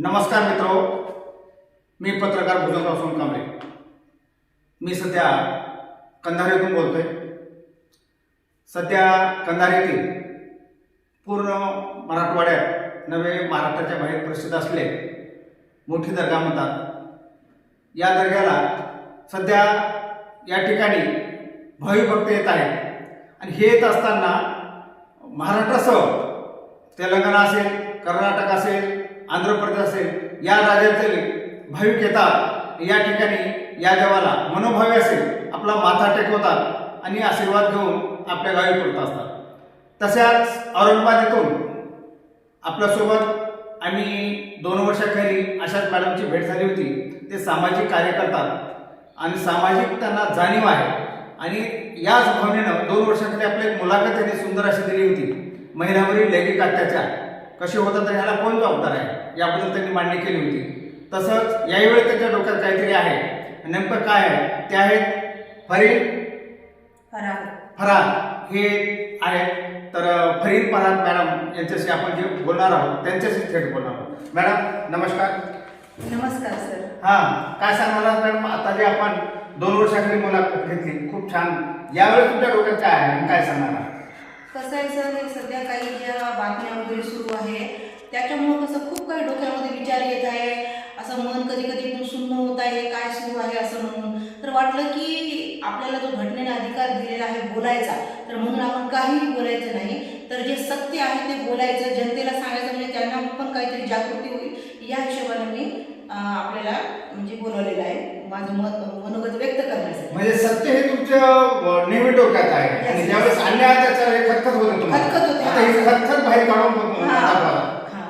नमस्कार मित्रो मी पत्रकार भुजंगराव सोनकांबळे. मी सध्या कंधार येथून बोलतोय. सध्या कंधार येथील पूर्ण मराठवाड्यात नवे महाराष्ट्राच्या बाहेर प्रसिद्ध असले मोठी दर्गा म्हणतात. या दर्ग्याला सध्या या ठिकाणी भाविक भक्त येत आहेत. आणि हे येत असताना महाराष्ट्रासह तेलंगणा असेल कर्नाटक असेल आंध्र प्रदेश असेल या राज्यातील भाविक येतात. या ठिकाणी या देवाला मनोभावी असेल आपला माथा टेकवतात आणि आशीर्वाद घेऊन आपल्या गावी पडत असतात. तशाच औरंगाबाद येथून आपल्यासोबत आम्ही दोन वर्षाखाली अशाच मॅडमची भेट झाली होती. ते सामाजिक कार्य करतात आणि सामाजिक त्यांना जाणीव आहे. आणि याच भावनेनं दोन वर्षाखाली आपल्या एक मुलाखत त्यांनी सुंदर अशी दिली होती. महिलांवरील लैंगिक अत्याचार. कसे होतात तर ह्याला कोण जबाबदार आहे? याबद्दल त्यांनी मांडणी केली होती. तसंच यावेळी त्यांच्या डोक्यात काहीतरी आहे. नेमकं काय आहे? ते आहेत फरीद फराळ फराद हे आहेत तर फरीद फराद मॅडम यांच्याशी आपण जे बोलणार आहोत त्यांच्याशी थेट बोलणार आहोत. मॅडम नमस्कार. नमस्कार सर. हां काय सांगणार आहात मॅडम? आता जे आपण दोन वर्षाखाली मुलाखत घेतली खूप छान. यावेळी तुमच्या डोक्यात काय आहे काय सांगणार आहात कसं आहे सर हे सध्या काही ज्या बातम्या वगैरे सुरू आहे त्याच्यामुळं कसं खूप काही डोक्यामध्ये विचार येत आहे. असं मन कधी कधी एकदम शून्य होत आहे काय सुरू आहे असं म्हणून. तर वाटलं की आपल्याला जो घटनेने अधिकार दिलेला आहे बोलायचा तर म्हणून आपण काहीही बोलायचं नाही. तर जे सत्य आहे ते बोलायचं जनतेला सांगायचं म्हणजे त्यांना पण काहीतरी जागृती होईल. या हिशोबाने मी आपल्याला म्हणजे बोलवलेलं आहे. माझं मत म्हणजे सत्य हे तुमच्या नेहमी डोक्यात आहे आणि. ज्यावेळेस अन्याय अत्याचार हे खतखत होते तुम्हाला खतखत होते, आता हे हा. खतखत बाहेर काढून हा, दाखवा. हा.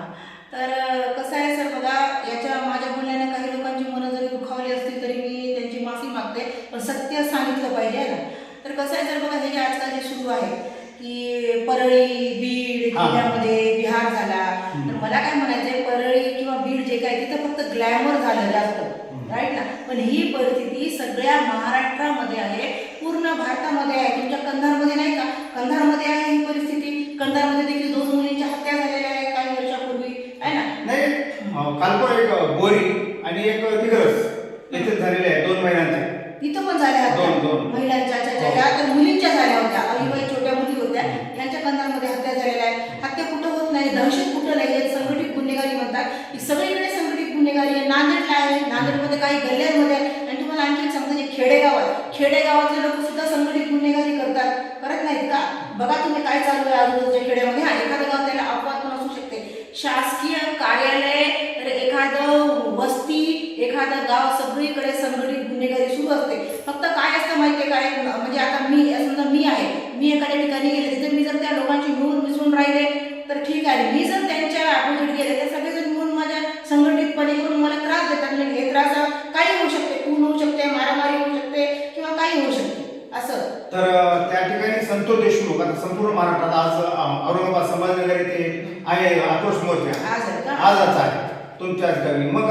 तर अ, कसं आहे सर बघा याच्या माझ्या बोलण्याने काही लोकांची मनं जरी दुखावली असतील तरी मी त्यांची माफी मागते पण सत्य सांगितलं पाहिजे ना तर कसं आहे सर बघा हे जे आजकाल जे सुरू आहे की परळी बीड हा. जिल्ह्यामध्ये बिहार झाला तर मला काय म्हणायचंय परळी किंवा बीड जे काय तिथं फक्त ग्लॅमर झालं जास्त राईट ना? पण ही परिस्थिती सगळ्या महाराष्ट्रामध्ये आहे. पूर्ण भारतामध्ये आहे. तुमच्या कंधारमध्ये नाही का? कंधारमध्ये आहे ही परिस्थिती. कंधारमध्ये देखील दोन मुलींच्या हत्या झालेल्या आहे काही वर्षापूर्वी. आहे ना? नाही अं, काल पण एक बोरी आणि एक दिग्रस येथे झालेले आहे दोन महिन्यांचे तिथं पण झाल्या दोन- हत्या. दोन. महिलांच्या हो. तर मुलींच्या झाल्या होत्या. अविवाहित छोट्या मुली होत्या. यांच्या कंधारमध्ये हत्या झालेल्या आहे हत्या कुठं होत नाही दहशत कुठं नाही हे संघटित गुन्हेगारी म्हणतात ही सगळीकडे संघटित गुन्हेगारी आहे नांदेडला आहे नांदेडमध्ये काही गल्ल्यांमध्ये. आहे आणि तुम्हाला आणखी समजा जे खेडेगाव आहे. खेडेगावातले लोक सुद्धा संघटित गुन्हेगारी करतात. करत नाहीत का? बघा तुम्ही काय चालू आहे आजूबाजूच्या खेड्यामध्ये. हा एखादं गाव त्याला अपवाद पण असू शकते. शासकीय कार्यालय तर एखादं वस्ती एखादं गाव सगळीकडे संघटित गुन्हेगारी सुरू असते. फक्त काय असतं माहितीये काय म्हणजे आता मी समजा मी आहे. मी एखाद्या ठिकाणी गेले तिथे मी जर त्या लोकांची मिळून मिसळून राहिले तर ठीक आहे. मी जर त्यांच्या अपोजिट गेले तर सगळे मिळून माझ्या संघटितपणे करून मला त्रास देतात म्हणजे हे त्रास काही होऊ शकते खून होऊ शकते मारामारी होऊ शकते किंवा काही होऊ शकते असं. तर त्या ठिकाणी संतोष देशमुख आता संपूर्ण महाराष्ट्रात आज औरंगाबाद संभाजीनगर येथे आहे आक्रोश मोर्चा. आज आहे का? आजच आहे. तुमच्याच गावी मग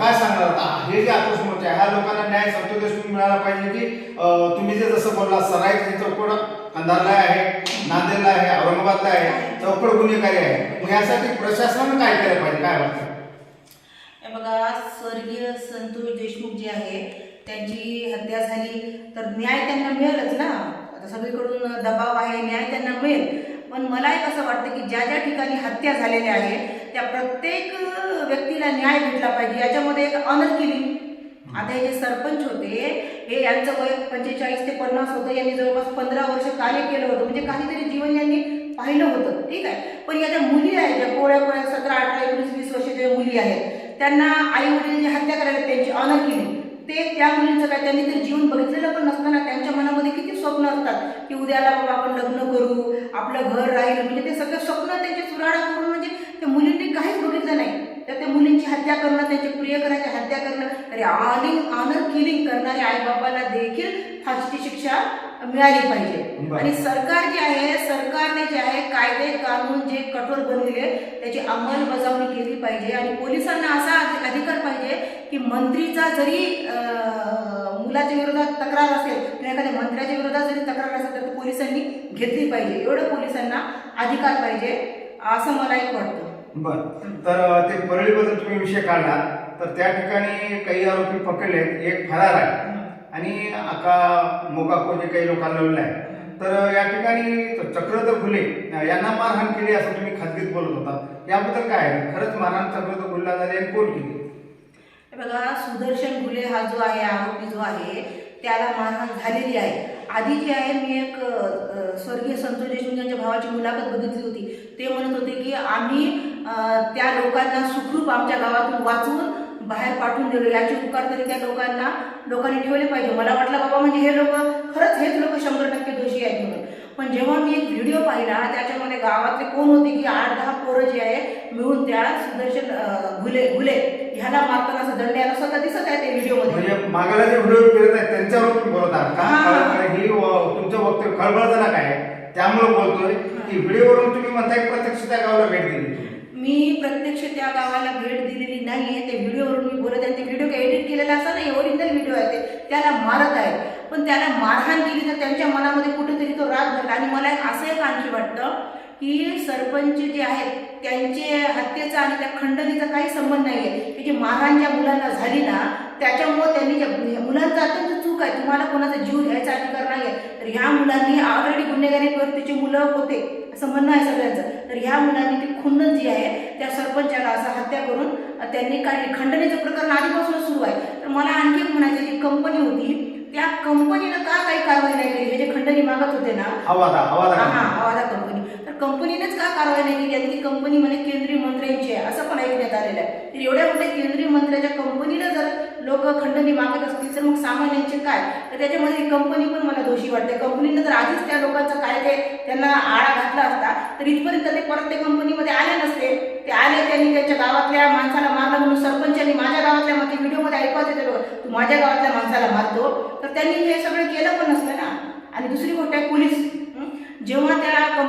काय सांगणार आता? हे जे आक्रोश मोर्चा आहे ह्या लोकांना न्याय संतोष देशमुख मिळाला पाहिजे की अं, तुम्ही जे जसं बोलला सराईत हे चौकड कंधारला आहे नांदेडला आहे औरंगाबादला आहे चौकड गुन्हेगारी आहे. मग यासाठी प्रशासनानं काय केलं पाहिजे? काय वाटतं? बघा स्वर्गीय संतोष देशमुख जे आहे त्यांची हत्या झाली. तर न्याय त्यांना मिळेलच ना? आता सगळीकडून दबाव आहे न्याय त्यांना मिळेल. पण मला एक असं वाटतं की ज्या ज्या ठिकाणी हत्या झालेल्या आहेत त्या प्रत्येक व्यक्तीला न्याय भेटला पाहिजे. याच्यामध्ये एक ऑनर केली. आता हे जे सरपंच होते हे यांचं वय पंचेचाळीस ते पन्नास होतं. यांनी जवळपास पंधरा वर्ष कार्य केलं होतं. म्हणजे काहीतरी जीवन यांनी पाहिलं होतं. ठीक आहे. पण या ज्या मुली आहेत ज्या कोळ्या कोळ्या सतरा अठरा एकोणीस वीस वर्षाच्या मुली आहेत त्यांना आई वडील जे हत्या करायला त्यांची ऑनर केली. ते त्या मुलींचं काय त्यांनी ते जीवन बघितलेलं पण नसताना त्यांच्या मनामध्ये किती स्वप्न असतात की उद्याला बाबा आपण लग्न करू आपलं घर राहील म्हणजे ते सगळे स्वप्न त्यांचे चुराडा करून म्हणजे त्या मुलींनी काहीच बघितलं नाही. तर त्या मुलींची हत्या करणं त्यांच्या प्रियकराची हत्या करणं तरी ऑनिंग ऑनर किलिंग करणाऱ्या आईबापाला देखील फाशीची शिक्षा मिळाली पाहिजे. आणि सरकार जे आहे सरकारने जे आहे कायदे कानून जे कठोर बनविले त्याची अंमलबजावणी केली पाहिजे आणि पोलिसांना असा अधि- अधिकार पाहिजे की मंत्रीचा जरी मुलाच्या विरोधात तक्रार असेल किंवा एखाद्या मंत्र्याच्या विरोधात जरी तक्रार असेल तर ती पोलिसांनी घेतली पाहिजे. एवढं पोलिसांना अधिकार पाहिजे असं मला एक वाटतं. बर. तर ते परळीबद्दल तुम्ही विषय काढला. तर त्या ठिकाणी काही आरोपी पकडले आहेत एक फरार आहे. आणि आका मोकाको जे काही लोकांना आहे तर या ठिकाणी चक्रधर फुले यांना मारहाण केली असं तुम्ही खाजगीत बोलत होता. याबद्दल काय आहे? खरंच मारहाण चक्रधर फुलेला झाली आणि कोण केली? हे बघा सुदर्शन फुले हा जो आहे आरोपी जो आहे त्याला मारहाण झालेली आहे. आधी जी आहे मी एक स्वर्गीय संतोष देशमुख यांच्या भावाची मुलाखत बघितली होती. ते म्हणत होते की आम्ही त्या लोकांना सुखरूप आमच्या गावातून वाचून बाहेर पाठवून दिलो. याची उपकार तरी त्या लोकांना लोकांनी ठेवले पाहिजे. मला वाटलं बाबा म्हणजे हे लोक शंभर टक्के दोषी आहेत म्हणून पण जेव्हा मी एक व्हिडिओ पाहिला त्याच्यामध्ये गावातले कोण होते की आठ दहा पोरं जी आहे मिळून त्या सुदर्शन घुले घुले. ह्याला मारताना असं दंड यायला स्वतः दिसत आहे ते व्हिडिओमध्ये म्हणजे मागाला जे व्हिडिओ फिरत आहेत त्यांच्यावर तुम्ही बोलत आहात का? हा. कारण ही व- तुमचं वक्तव्य खळबळजनक आहे. त्यामुळे बोलतोय. की व्हिडिओवरून तुम्ही म्हणताय की प्रत्यक्ष त्या गावाला भेट दिली मी प्रत्यक्ष त्या गावाला भेट दिलेली नाहीये. ते व्हिडिओवरून मी बोलत आहे. ते व्हिडिओ काही एडिट केलेला असा नाही ओरिजिनल त्याला मारत आहे पण त्याला मारहाण केली तर त्यांच्या मनामध्ये कुठेतरी तो राग भरला आणि मला एक असं एक आणखी वाटतं की सरपंच जे आहेत त्यांचे हत्येचा आणि त्या खंडणीचा काही संबंध नाही आहे की जे मारहाण ज्या मुलांना झाली ना त्याच्यामुळं त्यांनी ज्या मुलांचा अत्यंत चूक आहे. तुम्हाला कोणाचा जीव घ्यायचा अधिकार नाही आहे तर ह्या मुलांनी ऑलरेडी गुन्हेगारी प्रवृत्तीचे मुलं होते. असं म्हणणं आहे सगळ्यांचं. तर ह्या मुलांनी ती खुन्न जी आहे त्या सरपंचाला असं हत्या करून त्यांनी काढली खंडणीचं प्रकरण आधीपासूनच सुरू आहे. तर मला आणखी एक म्हणायचं जी कंपनी होती. त्या कंपनीनं का काही कारवाई नाही केली? हे जे खंडणी मागत होते ना. हवादा हा हवादा हा कंपनी. तर कंपनीनेच का कारवाई नाही केली? आणि ती कंपनी म्हणे केंद्रीय मंत्र्यांची आहे असं पण ऐकण्यात आलेलं आहे. तर एवढ्या मोठ्या केंद्रीय मंत्र्याच्या कंपनीला जर लोक खंडणी मागत असतील तर मग सामान्यांचे काय? तर त्याच्यामध्ये कंपनी पण मला दोषी वाटते. कंपनीनं जर आधीच त्या लोकांचं काय ते त्यांना आळा घातला असता तर इथपर्यंत ते परत त्या कंपनीमध्ये आले त्यांच्या गावातल्या माणसाला मारलं म्हणून सरपंचांनी माझ्या गावातल्या मग ते व्हिडिओमध्ये ऐकवत येते लोक तू माझ्या गावातल्या माणसाला मारतो तर त्यांनी हे सगळं केलं पण नसतं ना. आणि दुसरी गोष्ट आहे पोलीस. जेव्हा त्या